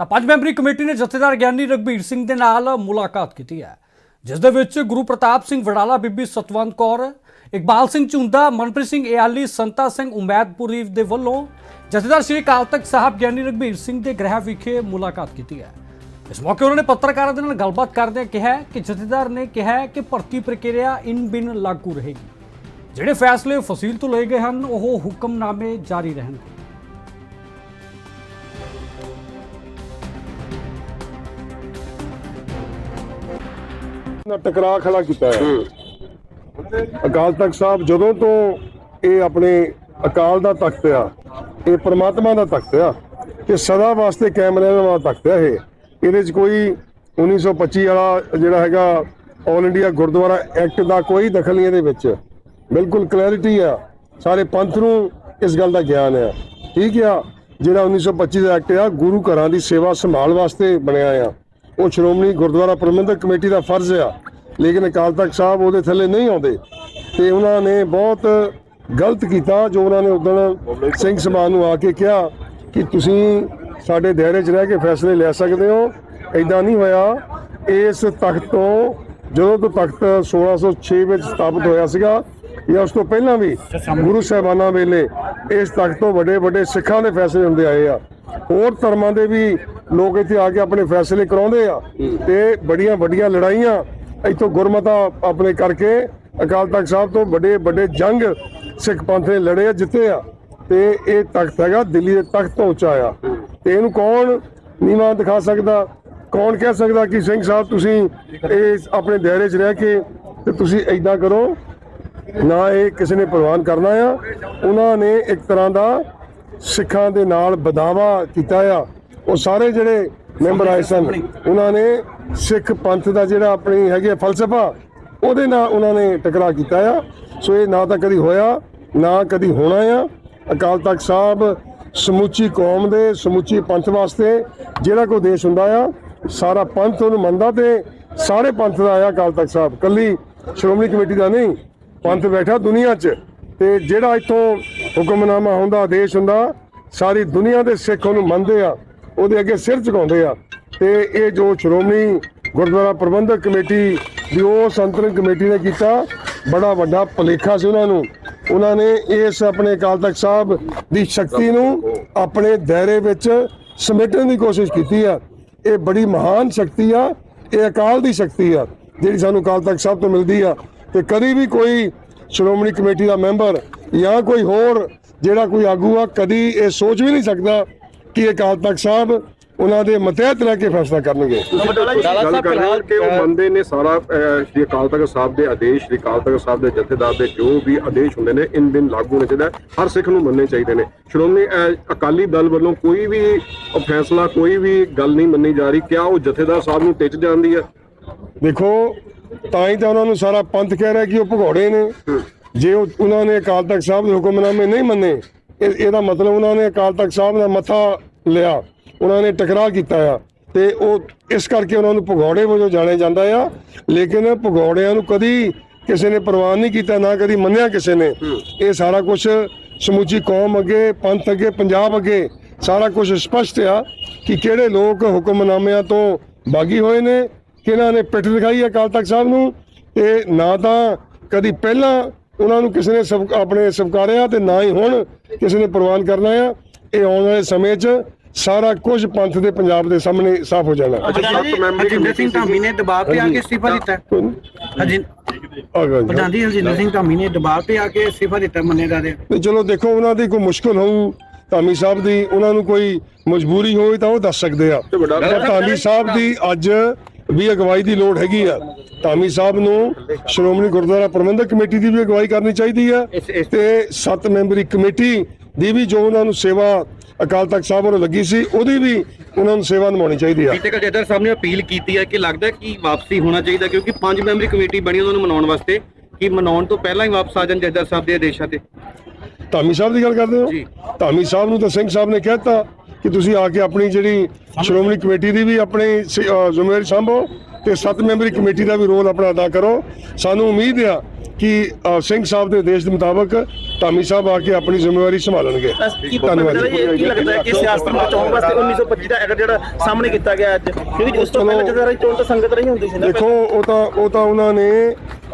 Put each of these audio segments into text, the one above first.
ਤਾਂ ਪੰਜ memory committee ਨੇ ਜਥੇਦਾਰ ਗਿਆਨੀ ਰਗਬੀਰ ਸਿੰਘ ਦੇ ਨਾਲ ਮੁਲਾਕਾਤ ਕੀਤੀ ਹੈ, ਜਿਸ ਦੇ ਵਿੱਚ ਗੁਰੂ ਪ੍ਰਤਾਪ ਸਿੰਘ ਵਡਾਲਾ ਬੀਬੀ ਸਤਵੰਤ ਕੌਰ, ਇਕਬਾਲ ਸਿੰਘ ਝੁੰਦਾ, ਮਨਪ੍ਰੀਤ ਸਿੰਘ ਏਆਲੀ, ਸੰਤਾ ਸਿੰਘ ਉਮੈਦਪੁਰੀ ਦੇ ਵੱਲੋਂ ਜਥੇਦਾਰ ਸ੍ਰੀ ਅਕਾਲ ਤਖਤ ਸਾਹਿਬ ਗਿਆਨੀ ਰਗਬੀਰ ਸਿੰਘ ਦੇ ਗ੍ਰਹਿ ਵਿਖੇ ਮੁਲਾਕਾਤ ਕੀਤੀ ਹੈ। ਇਸ ਮੌਕੇ ਉਹਨਾਂ ਨੇ ਪੱਤਰਕਾਰਾਂ ਦੇ ਨਾਲ ਗੱਲਬਾਤ ਕਰਦਿਆਂ ਕਿਹਾ ਕਿ ਜਥੇਦਾਰ ਨੇ ਕਿਹਾ ਕਿ ਭਰਤੀ ਪ੍ਰਕਿਰਿਆ ਇਨ ਬਿਨ ਲਾਗੂ ਰਹੇਗੀ। ਜਿਹੜੇ ਫੈਸਲੇ ਫਸੀਲ ਤੋਂ ਲਏ ਗਏ ਹਨ, ਉਹ ਹੁਕਮਨਾਮੇ ਜਾਰੀ ਰਹਿਣਗੇ। ਨਾਲ ਟਕਰਾਅ ਖੜਾ ਕੀਤਾ ਹੈ। ਅਕਾਲ ਤਖਤ ਸਾਹਿਬ ਜਦੋਂ ਤੋਂ ਇਹ ਆਪਣੇ ਅਕਾਲ ਦਾ ਤਖਤ ਆ, ਇਹ ਪ੍ਰਮਾਤਮਾ ਦਾ ਤਖਤ ਆ ਤੇ ਸਦਾ ਵਾਸਤੇ ਕਾਇਮ ਰਹਿਣ ਵਾਲਾ ਤਖਤ ਆ ਇਹ। ਇਹਦੇ 'ਚ ਕੋਈ 1925 ਵਾਲਾ ਜਿਹੜਾ ਹੈਗਾ ਆਲ ਇੰਡੀਆ ਗੁਰਦੁਆਰਾ ਐਕਟ ਦਾ ਕੋਈ ਦਖਲ ਨਹੀਂ ਇਹਦੇ ਵਿੱਚ। ਬਿਲਕੁਲ ਕਲੈਰਿਟੀ ਆ। ਸਾਰੇ ਪੰਥ ਨੂੰ ਇਸ ਗੱਲ ਦਾ ਗਿਆਨ ਆ। ਠੀਕ ਆ। ਜਿਹੜਾ 1925 ਦਾ ਐਕਟ ਆ, ਗੁਰੂ ਘਰਾਂ ਦੀ ਸੇਵਾ ਸੰਭਾਲ ਵਾਸਤੇ ਬਣਿਆ ਆ। ਉਹ ਸ਼੍ਰੋਮਣੀ ਗੁਰਦੁਆਰਾ ਪ੍ਰਬੰਧਕ ਕਮੇਟੀ ਦਾ ਫਰਜ਼ ਆ। ਲੇਕਿਨ ਅਕਾਲ ਤਖਤ ਸਾਹਿਬ ਉਹਦੇ ਥੱਲੇ ਨਹੀਂ ਆਉਂਦੇ। ਤੇ ਉਹਨਾਂ ਨੇ ਬਹੁਤ ਗਲਤ ਕੀਤਾ ਜੋ ਉਹਨਾਂ ਨੇ ਉਦੋਂ ਸਿੰਘ ਸਮਾਜ ਨੂੰ ਆ ਕੇ ਕਿਹਾ ਕਿ ਤੁਸੀਂ ਸਾਡੇ ਦਾਇਰੇ 'ਚ ਰਹਿ ਕੇ ਫੈਸਲੇ ਲੈ ਸਕਦੇ ਹੋ। ਐਦਾਂ ਨਹੀਂ ਹੋਇਆ। ਇਸ ਤਖਤ ਤੋਂ ਜਦੋਂ ਤੋਂ ਤਖਤ 1606 ਵਿੱਚ ਸਥਾਪਿਤ ਹੋਇਆ ਸੀਗਾ ਜਾਂ ਉਸ ਤੋਂ ਪਹਿਲਾਂ ਵੀ ਗੁਰੂ ਸਾਹਿਬਾਨਾਂ ਵੇਲੇ ਇਸ ਤਖਤ ਤੋਂ ਵੱਡੇ ਵੱਡੇ ਸਿੱਖਾਂ ਦੇ ਫੈਸਲੇ ਹੁੰਦੇ ਆਏ ਆ। ਹੋਰ ਧਰਮਾਂ ਦੇ ਵੀ ਲੋਕ ਇੱਥੇ ਆ ਕੇ ਆਪਣੇ ਫੈਸਲੇ ਕਰਾਉਂਦੇ ਆ। ਤੇ ਬੜੀਆਂ ਵੱਡੀਆਂ ਲੜਾਈਆਂ ਇੱਥੋਂ ਗੁਰਮਤਾ ਆਪਣੇ ਕਰਕੇ ਅਕਾਲ ਤਖਤ ਸਾਹਿਬ ਤੋਂ ਵੱਡੇ ਵੱਡੇ ਜੰਗ ਸਿੱਖ ਪੰਥ ਨੇ ਲੜੇ ਆ, ਜਿੱਤੇ ਆ। ਤੇ ਇਹ ਤਖਤ ਹੈਗਾ, ਦਿੱਲੀ ਦੇ ਤਖਤ ਤੋਂ ਉੱਚਾ ਆ ਤੇ ਇਹਨੂੰ ਕੌਣ ਨੀਵਾਂ ਦਿਖਾ ਸਕਦਾ? ਕੌਣ ਕਹਿ ਸਕਦਾ ਕਿ ਸਿੰਘ ਸਾਹਿਬ ਤੁਸੀਂ ਇਹ ਆਪਣੇ ਦਾਇਰੇ 'ਚ ਰਹਿ ਕੇ ਤੇ ਤੁਸੀਂ ਐਦਾਂ ਕਰੋ? ਨਾ ਇਹ ਕਿਸੇ ਨੇ ਪ੍ਰਵਾਨ ਕਰਨਾ ਆ। ਉਹਨਾਂ ਨੇ ਇੱਕ ਤਰ੍ਹਾਂ ਦਾ ਸਿੱਖਾਂ ਦੇ ਨਾਲ ਬਦਾਵਾ ਕੀਤਾ ਆ। ਉਹ ਸਾਰੇ ਜਿਹੜੇ ਮੈਂਬਰ ਆਏ ਸਨ, ਉਹਨਾਂ ਨੇ ਸਿੱਖ ਪੰਥ ਦਾ ਜਿਹੜਾ ਆਪਣੀ ਹੈਗੀ ਆ ਫਲਸਫਾ, ਉਹਦੇ ਨਾਲ ਉਹਨਾਂ ਨੇ ਟਕਰਾਅ ਕੀਤਾ ਆ। ਸੋ ਇਹ ਨਾ ਤਾਂ ਕਦੀ ਹੋਇਆ, ਨਾ ਕਦੀ ਹੋਣਾ ਆ। ਅਕਾਲ ਤਖਤ ਸਾਹਿਬ ਸਮੁੱਚੀ ਕੌਮ ਦੇ, ਸਮੁੱਚੀ ਪੰਥ ਵਾਸਤੇ ਜਿਹੜਾ ਕੋਈ ਦੇਸ਼ ਹੁੰਦਾ ਆ, ਸਾਰਾ ਪੰਥ ਉਹਨੂੰ ਮੰਨਦਾ ਤੇ ਸਾਰੇ ਪੰਥ ਦਾ ਆਇਆ ਅਕਾਲ ਤਖਤ ਸਾਹਿਬ। ਕੱਲੀ ਸ਼੍ਰੋਮਣੀ ਕਮੇਟੀ ਦਾ ਨਹੀਂ, ਪੰਥ ਬੈਠਾ ਦੁਨੀਆ 'ਚ। ਤੇ ਜਿਹੜਾ ਇੱਥੋਂ ਹੁਕਮਨਾਮਾ ਹੁੰਦਾ, ਆਦੇਸ਼ ਹੁੰਦਾ, ਸਾਰੀ ਦੁਨੀਆ ਦੇ ਸਿੱਖ ਉਹਨੂੰ ਮੰਨਦੇ ਆ, ਉਹਦੇ ਅੱਗੇ ਸਿਰ ਝੁਕਾਉਂਦੇ ਆ। ਤੇ ਇਹ ਜੋ ਸ਼੍ਰੋਮਣੀ ਗੁਰਦੁਆਰਾ ਪ੍ਰਬੰਧਕ ਕਮੇਟੀ ਦੀ ਉਹ ਸੰਤਰਨ ਕਮੇਟੀ ਨੇ ਕੀਤਾ, ਬੜਾ ਵੱਡਾ ਭੁਲੇਖਾ ਸੀ ਉਹਨਾਂ ਨੂੰ। ਉਹਨਾਂ ਨੇ ਇਸ ਆਪਣੇ ਅਕਾਲ ਤਖਤ ਸਾਹਿਬ ਦੀ ਸ਼ਕਤੀ ਨੂੰ ਆਪਣੇ ਦਾਇਰੇ ਵਿੱਚ ਸਮੇਟਣ ਦੀ ਕੋਸ਼ਿਸ਼ ਕੀਤੀ ਆ। ਇਹ ਬੜੀ ਮਹਾਨ ਸ਼ਕਤੀ ਆ, ਇਹ ਅਕਾਲ ਦੀ ਸ਼ਕਤੀ ਆ, ਜਿਹੜੀ ਸਾਨੂੰ ਅਕਾਲ ਤਖਤ ਸਾਹਿਬ ਤੋਂ ਮਿਲਦੀ ਆ। ਤੇ ਕਦੀ ਵੀ ਕੋਈ ਸ਼੍ਰੋਮਣੀ ਕਮੇਟੀ ਦਾ ਮੈਂਬਰ ਜਾਂ ਕੋਈ ਹੋਰ ਜਿਹੜਾ ਕੋਈ ਆਗੂ ਆ ਕਦੀ ਇਹ ਸੋਚ ਵੀ ਨਹੀਂ ਸਕਦਾ ਕਿ ਅਕਾਲ ਤਖਤ ਸਾਹਿਬ ਉਹਨਾਂ ਦੇ ਮਤਹਿਤ ਲੈ ਕੇ ਫੈਸਲਾ ਕਰਨਗੇ ਗੱਲ ਕਰ ਰਹੇ ਹਾਂ ਕਿ ਉਹ ਮੰਨਦੇ ਨੇ ਸਾਰਾ ਸ਼੍ਰੀ ਅਕਾਲ ਤਖਤ ਸਾਹਿਬ ਦੇ ਆਦੇਸ਼ ਸ਼੍ਰੀ ਅਕਾਲ ਤਖਤ ਸਾਹਿਬ ਦੇ ਜਥੇਦਾਰ ਦੇ ਜੋ ਵੀ ਆਦੇਸ਼ ਹੁੰਦੇ ਨੇ ਇਨ ਦਿਨ ਲਾਗੂ ਹੋਣੇ ਚਾਹੀਦਾ। ਹਰ ਸਿੱਖ ਨੂੰ ਮੰਨਣੇ ਚਾਹੀਦੇ ਨੇ ਸ਼੍ਰੋਮਣੀ ਅਕਾਲੀ ਦਲ ਵੱਲੋਂ ਕੋਈ ਵੀ ਫੈਸਲਾ ਕੋਈ ਵੀ ਗੱਲ ਨਹੀਂ ਮੰਨੀ ਜਾ ਰਹੀ ਕਿਆ ਉਹ ਜਥੇਦਾਰ ਸਾਹਿਬ ਨੂੰ ਟਿੱਚ ਜਾਂਦੀ ਹੈ ਦੇਖੋ ਤਾਂ ਹੀ ਤਾਂ ਉਹਨਾਂ ਨੂੰ ਸਾਰਾ ਪੰਥ ਕਹਿ ਰਿਹਾ ਕਿ ਉਹ ਭਗੌੜੇ ਨੇ। ਜੇ ਉਹਨਾਂ ਨੇ ਅਕਾਲ ਤਖਤ ਸਾਹਿਬ ਦੇ ਹੁਕਮਨਾਮੇ ਨਹੀਂ ਮੰਨੇ, ਇਹ- ਇਹਦਾ ਮਤਲਬ ਉਹਨਾਂ ਨੇ ਅਕਾਲ ਤਖਤ ਸਾਹਿਬ ਦਾ ਮੱਥਾ ਲਿਆ, ਉਹਨਾਂ ਨੇ ਟਕਰਾਅ ਕੀਤਾ ਆ। ਤੇ ਉਹ ਇਸ ਕਰਕੇ ਉਹਨਾਂ ਨੂੰ ਭਗੌੜੇ ਵਜੋਂ ਜਾਣਿਆ ਜਾਂਦਾ ਆ। ਲੇਕਿਨ ਭਗੌੜਿਆਂ ਨੂੰ ਕਦੀ ਕਿਸੇ ਨੇ ਪ੍ਰਵਾਨ ਨਹੀਂ ਕੀਤਾ, ਨਾ ਕਦੀ ਮੰਨਿਆ ਕਿਸੇ ਨੇ। ਇਹ ਸਾਰਾ ਕੁਝ ਸਮੁੱਚੀ ਕੌਮ ਅੱਗੇ, ਪੰਥ ਅੱਗੇ, ਪੰਜਾਬ ਅੱਗੇ ਸਾਰਾ ਕੁਝ ਸਪਸ਼ਟ ਆ ਕਿ ਕਿਹੜੇ ਲੋਕ ਹੁਕਮਨਾਮਿਆਂ ਤੋਂ ਬਾਗੀ ਹੋਏ ਨੇ ਕਿਹਨਾਂ ਨੇ ਪਿੱਠ ਦਿਖਾਈ ਹੈ ਅਕਾਲ ਤਖਤ ਸਾਹਿਬ ਨੂੰ? ਤੇ ਨਾ ਤਾਂ ਕਦੀ ਪਹਿਲਾਂ ਉਹਨਾਂ ਨੂੰ ਕਿਸੇ ਨੇ ਆਪਣੇ ਸਵਕਾਰਿਆ ਤੇ ਨਾ ਹੀ ਹੁਣ ਕਿਸੇ ਨੇ ਪ੍ਰਵਾਨ ਕਰਨਾ ਆ। ਇਹ ਆਉਣ ਵਾਲੇ ਸਮੇਂ 'ਚ ਸਾਰਾ ਕੁਝ ਪੰਥ ਦੇ ਪੰਜਾਬ ਦੇ ਸਾਹਮਣੇ ਸਾਫ਼ ਹੋ ਜਾਣਾ। ਅੱਛਾ ਸੱਤ ਮੈਂਬਰੀ ਹਰਜਿੰਦਰ ਸਿੰਘ ਧਾਮੀ ਨੇ ਦਬਾਅ ਤੇ ਆ ਕੇ ਅਸਤੀਫਾ ਦਿੱਤਾ। ਪ੍ਰਧਾਨ ਜੀ। ਹਰਜਿੰਦਰ ਸਿੰਘ ਧਾਮੀ ਨੇ ਦਬਾਅ ਤੇ ਆ ਕੇ ਅਸਤੀਫਾ ਦਿੱਤਾ ਮੰਨੇ ਰਿਹਾ। ਤੇ ਚਲੋ ਦੇਖੋ ਉਹਨਾਂ ਦੀ ਕੋਈ ਮੁਸ਼ਕਲ ਹੋਊ ਧਾਮੀ ਸਾਹਿਬ ਦੀ ਉਹਨਾਂ ਨੂੰ ਕੋਈ ਮਜਬੂਰੀ ਹੋਈ ਤਾਂ ਉਹ ਦੱਸ ਸਕਦੇ ਆ। ਧਾਮੀ ਸਾਹਿਬ ਦੀ ਅੱਜ ਵੀ ਅਗਵਾਈ ਦੀ ਲੋੜ ਹੈਗੀ ਆ। ਧਾਮੀ ਸਾਹਿਬ ਨੂੰ ਸ਼੍ਰੋਮਣੀ ਗੁਰਦੁਆਰਾ ਪ੍ਰਬੰਧਕ ਕਮੇਟੀ ਦੀ ਵੀ ਅਗਵਾਈ ਕਰਨੀ ਚਾਹੀਦੀ ਆ ਤੇ ਸੱਤ ਮੈਂਬਰੀ ਕਮੇਟੀ ਦੀ ਵੀ ਜੋ ਉਹਨਾਂ ਨੂੰ ਸੇਵਾ ਅਕਾਲ ਤਖਤ ਸਾਹਿਬ ਵੱਲੋਂ ਲੱਗੀ ਸੀ ਉਹਦੀ ਵੀ ਉਹਨਾਂ ਨੂੰ ਸੇਵਾ ਨਿਭਾਉਣੀ ਚਾਹੀਦੀ ਆ। ਬੀਤੇ ਜਦਰ ਸਾਹਿਬ ਨੇ ਅਪੀਲ ਕੀਤੀ ਹੈ ਕਿ ਲੱਗਦਾ ਕਿ ਵਾਪਸੀ ਹੋਣਾ ਚਾਹੀਦਾ ਕਿਉਂਕਿ ਪੰਜ ਮੈਂਬਰੀ ਕਮੇਟੀ ਬਣੀ ਉਹਨਾਂ ਨੂੰ ਮਨਾਉਣ ਵਾਸਤੇ। ਕਿ ਮਨਾਉਣ ਤੋਂ ਪਹਿਲਾਂ ਹੀ ਵਾਪਸ ਆ ਜਾਣ ਜਦਰ ਸਾਹਿਬ ਦੇ ਆਦੇਸ਼ਾਂ ਤੇ? ਧਾਮੀ ਸਾਹਿਬ ਦੀ ਗੱਲ ਕਰਦੇ ਹੋ? ਜੀ। ਧਾਮੀ ਸਾਹਿਬ ਨੂੰ ਤਾਂ ਸਿੰਘ ਸਾਹਿਬ ਨੇ ਕਹਿਤਾ ਕਿ ਤੁਸੀਂ ਆ ਕੇ ਆਪਣੀ ਜਿਹੜੀ ਸ਼੍ਰੋਮਣੀ ਕਮੇਟੀ ਦੀ ਵੀ ਆਪਣੀ ਜ਼ਿੰਮੇਵਾਰੀ ਸੰਭੋ ਤੇ ਸੱਤ ਮੈਂਬਰੀ ਕਮੇਟੀ ਦਾ ਵੀ ਰੋਲ ਆਪਣਾ ਅਦਾ ਕਰੋ। ਸਾਨੂੰ ਉਮੀਦ ਆ ਕਿ ਸਿੰਘ ਸਾਹਿਬ ਦੇ ਆਦੇਸ਼ ਦੇ ਮੁਤਾਬਕ ਧਾਮੀ ਸਾਹਿਬ ਆ ਕੇ ਆਪਣੀ ਜ਼ਿੰਮੇਵਾਰੀ ਸੰਭਾਲਣਗੇ। ਧੰਨਵਾਦ ਜੀ। ਕੀ ਲੱਗਦਾ ਹੈ ਕਿ ਸਿਆਸਤ ਨੂੰ ਬਚਾਉਣ ਵਾਸਤੇ 1925 ਦਾ ਐਕਟ ਜਿਹੜਾ ਸਾਹਮਣੇ ਕੀਤਾ ਗਿਆ ਅੱਜ ਕਿਉਂਕਿ ਉਸ ਤੋਂ ਪਹਿਲਾਂ ਜਦੋਂ ਚੋਣ ਤਾਂ ਸੰਗਤ ਰਹੀ ਹੁੰਦੀ ਸੀ ਦੇਖੋ ਉਹ ਤਾਂ ਉਹ ਤਾਂ ਉਹਨਾਂ ਨੇ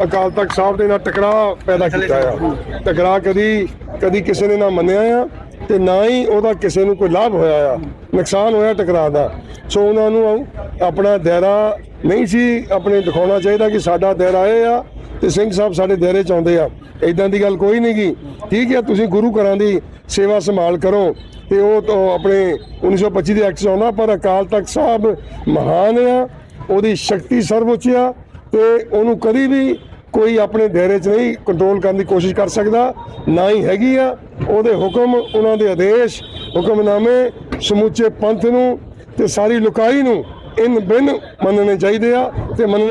ਅਕਾਲ ਤਖਤ ਸਾਹਿਬ ਦੇ ਨਾਲ ਟਕਰਾਅ ਪੈਦਾ ਕੀਤਾ ਆ। ਟਕਰਾਅ ਕਦੀ ਕਦੀ ਕਿਸੇ ਨੇ ਨਾ ਮੰਨਿਆ ਆ ਤੇ ਨਾ ਹੀ ਉਹਦਾ ਕਿਸੇ ਨੂੰ ਕੋਈ ਲਾਭ ਹੋਇਆ ਆ, ਨੁਕਸਾਨ ਹੋਇਆ ਟਕਰਾਅ ਦਾ। ਸੋ ਉਹਨਾਂ ਨੂੰ ਆਪਣਾ ਦਾਇਰਾ ਨਹੀਂ ਸੀ, ਆਪਣੇ ਦਿਖਾਉਣਾ ਚਾਹੀਦਾ ਕਿ ਸਾਡਾ ਦਾਇਰਾ ਇਹ ਆ ਤੇ ਸਿੰਘ ਸਾਹਿਬ ਸਾਡੇ ਦਾਇਰੇ ਚ ਆਉਂਦੇ ਆ। ਇਦਾਂ ਦੀ ਗੱਲ ਕੋਈ ਨਹੀਂ ਗੀ। ਠੀਕ ਹੈ ਤੁਸੀਂ ਗੁਰੂ ਘਰਾਂ ਦੀ ਸੇਵਾ ਸੰਭਾਲ ਕਰੋ ਤੇ ਉਹ ਤਾਂ ਆਪਣੇ 1925 ਦੇ ਐਕਟ 'ਚ ਆਉਂਦਾ ਪਰ ਅਕਾਲ ਤਖਤ ਸਾਹਿਬ ਮਹਾਨ ਆ, ਉਹਦੀ ਸ਼ਕਤੀ ਸਰਵਉੱਚ ਆ ਤੇ ਉਹਨੂੰ ਕਦੀ ਵੀ ਕੋਈ ਆਪਣੇ ਦਾਇਰੇ 'ਚ ਨਹੀਂ ਕੰਟਰੋਲ ਕਰਨ ਦੀ ਕੋਸ਼ਿਸ਼ ਕਰ ਸਕਦਾ, ਨਾ ਹੀ ਹੈਗੀ ਆ ਉਹਦੇ ਹੁਕਮ, ਉਹਨਾਂ ਦੇ ਆਦੇਸ਼, ਹੁਕਮਨਾਮੇ, ਸਮੁੱਚੇ ਪੰਥ ਨੂੰ ਤੇ ਸਾਰੀ ਲੁਕਾਈ ਨੂੰ ਇਨ ਬਿਨ ਮੰਨਣੇ ਚਾਹੀਦੇ ਆ ਤੇ ਮੰਨਣੇ